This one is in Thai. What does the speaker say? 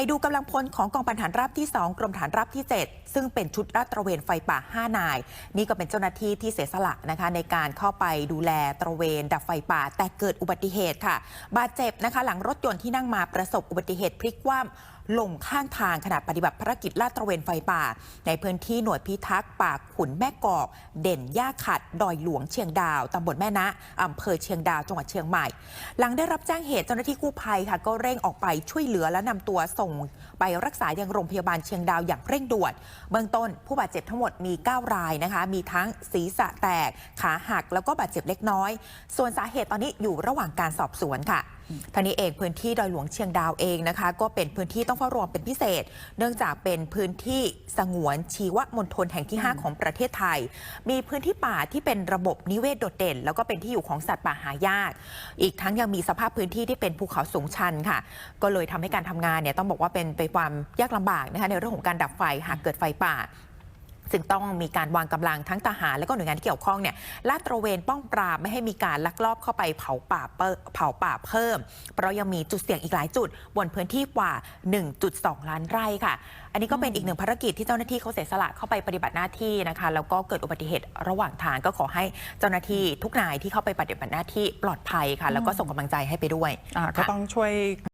ไปดูกำลังพลของกองพันฐานราบที่ 2 กรมฐานราบที่ 7 ซึ่งเป็นชุดลาดตระเวนไฟป่า 5 นาย นี่ก็เป็นเจ้าหน้าที่ที่เสียสละนะคะ ในการเข้าไปดูแลตระเวนดับไฟป่า แต่เกิดอุบัติเหตุค่ะ บาดเจ็บนะคะ หลังรถยนต์ที่นั่งมาประสบอุบัติเหตุพลิกคว่ำลงข้างทางขณะปฏิบัติภารกิจลาดตระเวนไฟป่า ในพื้นที่หน่วยพิทักษ์ป่าขุนแม่กอก เด่นย่าขัด ดอยหลวงเชียงดาวตำบลแม่นะอำเภอเชียงดาวจังหวัดเชียงใหม่ หลังได้รับแจ้งเหตุเจ้าหน้าที่กู้ภัยค่ะ ก็เร่งออกไปช่วยเหลือและนำตัวส่งไปรักษายังโรงพยาบาลเชียงดาวอย่างเร่งด่วน เบื้องต้นผู้บาดเจ็บทั้งหมดมี 9 รายนะคะ มีทั้งศีรษะแตก ขาหักแล้วก็บาดเจ็บเล็กน้อย ส่วนสาเหตุตอนนี้อยู่ระหว่างการสอบสวนค่ะทางนี้เองพื้นที่ดอยหลวงเชียงดาวเองนะคะ ก็เป็นพื้นที่ต้องเฝ้าระวังเป็นพิเศษ เนื่องจากเป็นพื้นที่สงวนชีวมณฑลแห่งที่ 5 ของประเทศไทย มีพื้นที่ป่าที่เป็นระบบนิเวศโดดเด่น แล้วก็เป็นที่อยู่ของสัตว์ป่าหายาก อีกทั้งยังมีสภาพพื้นที่ที่เป็นภูเขาสูงชันค่ะ ก็เลยทำให้การทำงานเนี่ยต้องบอกว่าเป็นไปความยากลำบากนะคะในเรื่องของการดับไฟหากเกิดไฟป่าซึ่งต้องมีการวางกำลังทั้งทหาร และก็หน่วยงานที่เกี่ยวข้องเนี่ยลาดตระเวนป้องปรามไม่ให้มีการลักลอบเข้าไปเผาป่าเผาป่าเพิ่ม เพราะยังมีจุดเสี่ยงอีกหลายจุด บนพื้นที่กว่า 1.2 ล้านไร่ค่ะ อันนี้ก็เป็นอีกหนึ่งภารกิจที่เจ้าหน้าที่เขาเสียสละเข้าไปปฏิบัติหน้าที่นะคะแล้วก็เกิดอุบัติเหตุระหว่างทางก็ขอให้เจ้าหน้าที่ทุกนายที่เข้าไปปฏิบัติหน้าที่ปลอดภัยค่ะ แล้วก็ส่งกำลังใจให้ไปด้วยก็ต้องช่วย